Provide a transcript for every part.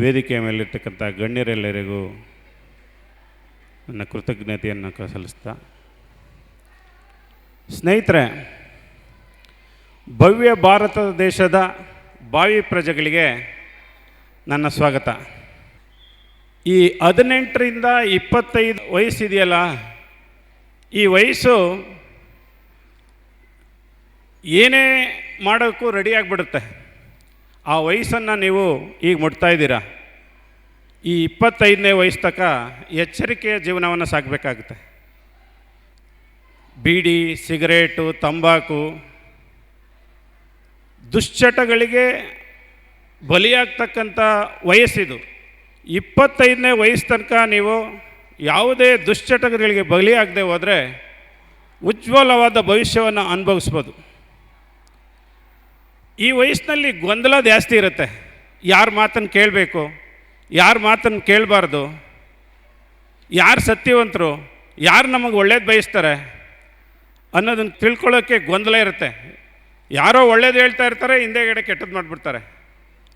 ವೇದಿಕೆಯ ಮೇಲಿರ್ತಕ್ಕಂಥ ಗಣ್ಯರೆಲ್ಲರಿಗೂ ನನ್ನ ಕೃತಜ್ಞತೆಯನ್ನು ಸಲ್ಲಿಸ್ತಾ, ಸ್ನೇಹಿತರೆ, ಭವ್ಯ ಭಾರತ ದೇಶದ ಬಾವಿ ಪ್ರಜೆಗಳಿಗೆ ನನ್ನ ಸ್ವಾಗತ. ಈ ಹದಿನೆಂಟರಿಂದ ಇಪ್ಪತ್ತೈದು ವಯಸ್ಸಿದೆಯಲ್ಲ ಈ ವಯಸ್ಸು ಏನೇ ಮಾಡೋಕ್ಕೂ ರೆಡಿ ಆಗಿಬಿಡುತ್ತೆ. ಆ ವಯಸ್ಸನ್ನು ನೀವು ಈಗ ಮುಟ್ತಾ ಇದ್ದೀರಾ? ಈ ಇಪ್ಪತ್ತೈದನೇ ವಯಸ್ಸು ತನಕ ಎಚ್ಚರಿಕೆಯ ಜೀವನವನ್ನು ಸಾಗಬೇಕಾಗುತ್ತೆ ಬೀಡಿ, ಸಿಗರೇಟು, ತಂಬಾಕು, ದುಶ್ಚಟಗಳಿಗೆ ಬಲಿಯಾಗ್ತಕ್ಕಂಥ ವಯಸ್ಸಿದು. ಇಪ್ಪತ್ತೈದನೇ ವಯಸ್ಸು ತನಕ ನೀವು ಯಾವುದೇ ದುಶ್ಚಟಗಳಿಗೆ ಬಲಿಯಾಗದೆ ಹೋದರೆ ಉಜ್ವಲವಾದ ಭವಿಷ್ಯವನ್ನು ಅನುಭವಿಸ್ಬೋದು. ಈ ವಯಸ್ಸಿನಲ್ಲಿ ಗೊಂದಲ ಜಾಸ್ತಿ ಇರುತ್ತೆ. ಯಾರ ಮಾತನ್ನು ಕೇಳಬೇಕು, ಯಾರ ಮಾತನ್ನು ಕೇಳಬಾರ್ದು, ಯಾರು ಸತ್ಯವಂತರು, ಯಾರು ನಮಗೆ ಒಳ್ಳೇದು ಬಯಸ್ತಾರೆ ಅನ್ನೋದನ್ನು ತಿಳ್ಕೊಳ್ಳೋಕ್ಕೆ ಗೊಂದಲ ಇರುತ್ತೆ. ಯಾರೋ ಒಳ್ಳೇದು ಹೇಳ್ತಾ ಇರ್ತಾರೆ, ಹಿಂದೆಗಡೆ ಕೆಟ್ಟದ್ದು ಮಾಡಿಬಿಡ್ತಾರೆ.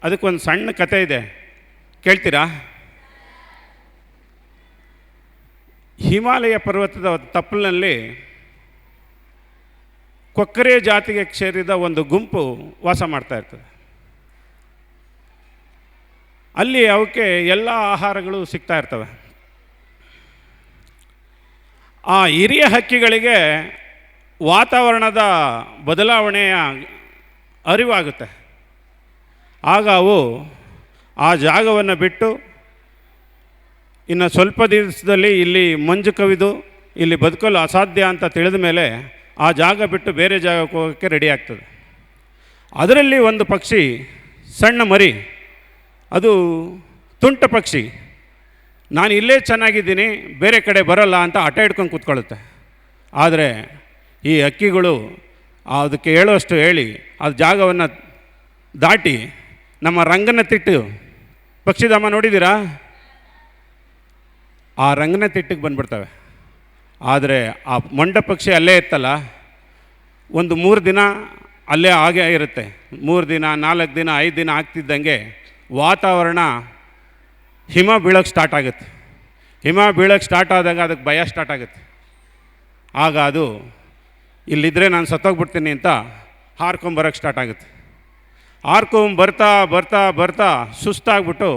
ಅದಕ್ಕೊಂದು ಸಣ್ಣ ಕತೆ ಇದೆ. ಕೇಳ್ತೀರಾ? ಹಿಮಾಲಯ ಪರ್ವತದ ತಪ್ಪಲಿನಲ್ಲಿ ಕೊಕ್ಕರೆ ಜಾತಿಗೆ ಸೇರಿದ ಒಂದು ಗುಂಪು ವಾಸ ಮಾಡ್ತಾ ಇರ್ತದೆ. ಅಲ್ಲಿ ಅವಕ್ಕೆ ಎಲ್ಲ ಆಹಾರಗಳು ಸಿಗ್ತಾ ಇರ್ತವೆ. ಆ ಹಿರಿಯ ಹಕ್ಕಿಗಳಿಗೆ ವಾತಾವರಣದ ಬದಲಾವಣೆಯ ಅರಿವಾಗುತ್ತೆ. ಆಗ ಅವು ಆ ಜಾಗವನ್ನು ಬಿಟ್ಟು ಇನ್ನು ಸ್ವಲ್ಪ ದಿವಸದಲ್ಲಿ ಇಲ್ಲಿ ಮಂಜು ಕವಿದು, ಇಲ್ಲಿ ಬದುಕಲು ಅಸಾಧ್ಯ ಅಂತ ತಿಳಿದ ಮೇಲೆ ಆ ಜಾಗ ಬಿಟ್ಟು ಬೇರೆ ಜಾಗಕ್ಕೆ ಹೋಗೋಕ್ಕೆ ರೆಡಿ ಆಗ್ತದೆ. ಅದರಲ್ಲಿ ಒಂದು ಪಕ್ಷಿ ಸಣ್ಣ ಮರಿ. ಅದು ತುಂಟ ಪಕ್ಷಿ. ನಾನು ಇಲ್ಲೇ ಚೆನ್ನಾಗಿದ್ದೀನಿ, ಬೇರೆ ಕಡೆ ಬರಲ್ಲ ಅಂತ ಆಟ ಹಿಡ್ಕೊಂಡು ಕೂತ್ಕೊಳ್ಳುತ್ತೆ. ಆದರೆ ಈ ಅಕ್ಕಿಗಳು ಅದಕ್ಕೆ ಹೇಳುವಷ್ಟು ಹೇಳಿ, ಆ ಜಾಗವನ್ನು ದಾಟಿ ನಮ್ಮ ರಂಗನ ತಿಟ್ಟು. ಪಕ್ಷಿಧಾಮ ನೋಡಿದ್ದೀರಾ? ಆ ರಂಗನ ತಿಟ್ಟಿಗೆ ಬಂದ್ಬಿಡ್ತವೆ. ಆದರೆ ಆ ಮಂಡಪಕ್ಷಿ ಅಲ್ಲೇ ಇತ್ತಲ್ಲ, ಒಂದು ಮೂರು ದಿನ ಅಲ್ಲೇ ಹಾಗೆ ಇರುತ್ತೆ. ಮೂರು ದಿನ, ನಾಲ್ಕು ದಿನ, ಐದು ದಿನ ಆಗ್ತಿದ್ದಂಗೆ ವಾತಾವರಣ ಹಿಮ ಬೀಳೋಕ್ಕೆ ಸ್ಟಾರ್ಟ್ ಆಗುತ್ತೆ. ಹಿಮ ಬೀಳೋಕ್ಕೆ ಸ್ಟಾರ್ಟ್ ಆದಾಗ ಅದಕ್ಕೆ ಭಯ ಸ್ಟಾರ್ಟ್ ಆಗುತ್ತೆ. ಆಗ ಅದು ಇಲ್ಲಿದ್ದರೆ ನಾನು ಸತ್ತೋಗ್ಬಿಡ್ತೀನಿ ಅಂತ ಹಾರ್ಕೊಂಬರೋಕ್ಕೆ ಸ್ಟಾರ್ಟ್ ಆಗುತ್ತೆ. ಹಾರ್ಕೊಂಡು ಬರ್ತಾ ಬರ್ತಾ ಬರ್ತಾ ಸುಸ್ತಾಗ್ಬಿಟ್ಟು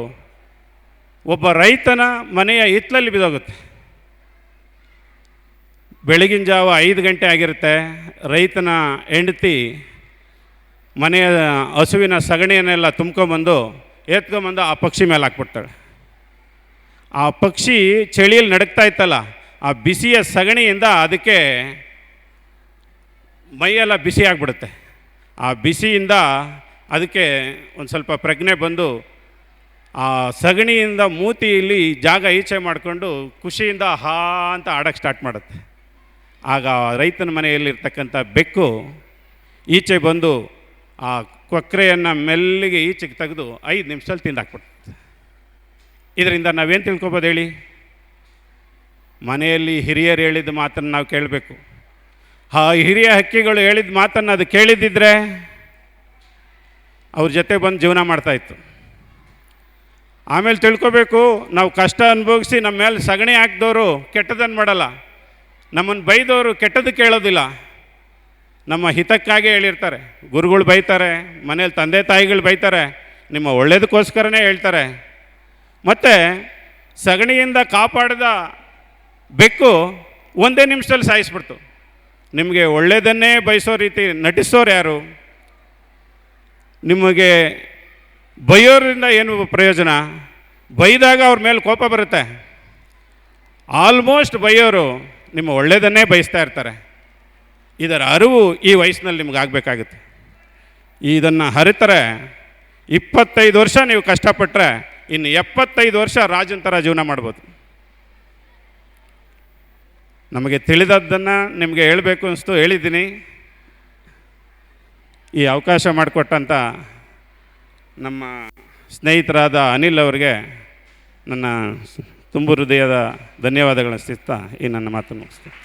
ಒಬ್ಬ ರೈತನ ಮನೆಯ ಹಿತ್ತಲಲ್ಲಿ ಬಿದ್ದೋಗುತ್ತೆ. ಬೆಳಗಿನ ಜಾವ ಐದು ಗಂಟೆ ಆಗಿರುತ್ತೆ. ರೈತನ ಹೆಂಡತಿ ಮನೆಯ ಹಸುವಿನ ಸಗಣಿಯನ್ನೆಲ್ಲ ತುಂಬ್ಕೊಂಬಂದು ಎತ್ಕೊಂಬಂದು ಆ ಪಕ್ಷಿ ಮೇಲೆ ಹಾಕ್ಬಿಡ್ತಾಳೆ. ಆ ಪಕ್ಷಿ ಚಳಿಯಲ್ಲಿ ನಡಕ್ತಾ ಇತ್ತಲ್ಲ, ಆ ಬಿಸಿಯ ಸಗಣಿಯಿಂದ ಅದಕ್ಕೆ ಮೈಯೆಲ್ಲ ಬಿಸಿ ಆಗಿಬಿಡುತ್ತೆ. ಆ ಬಿಸಿಯಿಂದ ಅದಕ್ಕೆ ಒಂದು ಸ್ವಲ್ಪ ಪ್ರಜ್ಞೆ ಬಂದು ಆ ಸಗಣಿಯಿಂದ ಮೂತಿಯಲ್ಲಿ ಜಾಗ ಈಚೆ ಮಾಡಿಕೊಂಡು ಖುಷಿಯಿಂದ ಹಾ ಅಂತ ಆಡೋಕ್ಕೆ ಸ್ಟಾರ್ಟ್ ಮಾಡುತ್ತೆ. ಆಗ ರೈತನ ಮನೆಯಲ್ಲಿರ್ತಕ್ಕಂಥ ಬೆಕ್ಕು ಈಚೆ ಬಂದು ಆ ಕೊಕ್ರೆಯನ್ನು ಮೆಲ್ಲಿಗೆ ಈಚೆಗೆ ತೆಗೆದು ಐದು ನಿಮಿಷದಲ್ಲಿ ತಿಂದಾಕ್ಬಿಡುತ್ತೆ. ಇದರಿಂದ ನಾವೇನು ತಿಳ್ಕೊಬೋದು ಹೇಳಿ? ಮನೆಯಲ್ಲಿ ಹಿರಿಯರು ಹೇಳಿದ ಮಾತನ್ನು ನಾವು ಕೇಳಬೇಕು. ಆ ಹಿರಿಯ ಹಕ್ಕಿಗಳು ಹೇಳಿದ ಮಾತನ್ನು ಅದು ಕೇಳಿದ್ದಿದ್ರೆ ಅವ್ರ ಜೊತೆ ಬಂದು ಜೀವನ ಮಾಡ್ತಾಯಿತ್ತು ಆಮೇಲೆ ತಿಳ್ಕೊಬೇಕು, ನಾವು ಕಷ್ಟ ಅನುಭವಿಸಿ ನಮ್ಮ ಮೇಲೆ ಸಗಣಿ ಹಾಕಿದವರು ಕೆಟ್ಟದನ್ನು ಮಾಡಲ್ಲ. ನಮ್ಮನ್ನು ಬೈದವರು ಕೆಟ್ಟದ್ದು ಕೇಳೋದಿಲ್ಲ. ನಮ್ಮ ಹಿತಕ್ಕಾಗಿ ಹೇಳಿರ್ತಾರೆ. ಗುರುಗಳು ಬೈತಾರೆ ಮನೇಲಿ ತಂದೆ ತಾಯಿಗಳು ಬೈತಾರೆ, ನಿಮ್ಮ ಒಳ್ಳೇದಕ್ಕೋಸ್ಕರನೇ ಹೇಳ್ತಾರೆ. ಮತ್ತು ಸಗಣಿಯಿಂದ ಕಾಪಾಡಿದ ಬೆಕ್ಕು ಒಂದೇ ನಿಮಿಷದಲ್ಲಿ ಸಾಯಿಸ್ಬಿಡ್ತು. ನಿಮಗೆ ಒಳ್ಳೆಯದನ್ನೇ ಬಯಸೋ ರೀತಿ ನಟಿಸೋರು ಯಾರು? ನಿಮಗೆ ಬೈಯೋರಿಂದ ಏನು ಪ್ರಯೋಜನ? ಬೈದಾಗ ಅವ್ರ ಮೇಲೆ ಕೋಪ ಬರುತ್ತೆ. ಆಲ್ಮೋಸ್ಟ್ ಬೈಯೋರು ನಿಮ್ಮ ಒಳ್ಳೆಯದನ್ನೇ ಬಯಸ್ತಾ ಇರ್ತಾರೆ. ಇದರ ಅರಿವು ಈ ವಯಸ್ಸಿನಲ್ಲಿ ನಿಮ್ಗೆ ಆಗಬೇಕಾಗುತ್ತೆ. ಇದನ್ನು ಹರಿತರೆ ಇಪ್ಪತ್ತೈದು ವರ್ಷ ನೀವು ಕಷ್ಟಪಟ್ಟರೆ ಇನ್ನು ಎಪ್ಪತ್ತೈದು ವರ್ಷ ರಾಜನ ಥರ ಜೀವನ ಮಾಡ್ಬೋದು. ನಮಗೆ ತಿಳಿದದ್ದನ್ನು ನಿಮಗೆ ಹೇಳಬೇಕು ಅನಿಸ್ತು, ಹೇಳಿದ್ದೀನಿ. ಈ ಅವಕಾಶ ಮಾಡಿಕೊಟ್ಟಂಥ ನಮ್ಮ ಸ್ನೇಹಿತರಾದ ಅನಿಲ್ ಅವರಿಗೆ ನನ್ನ ತುಂಬು ಹೃದಯದ ಧನ್ಯವಾದಗಳನ್ನು ಸಿಗ್ತಾ ಈ ನನ್ನ ಮಾತು ಮುಗಿಸ್ತೀನಿ.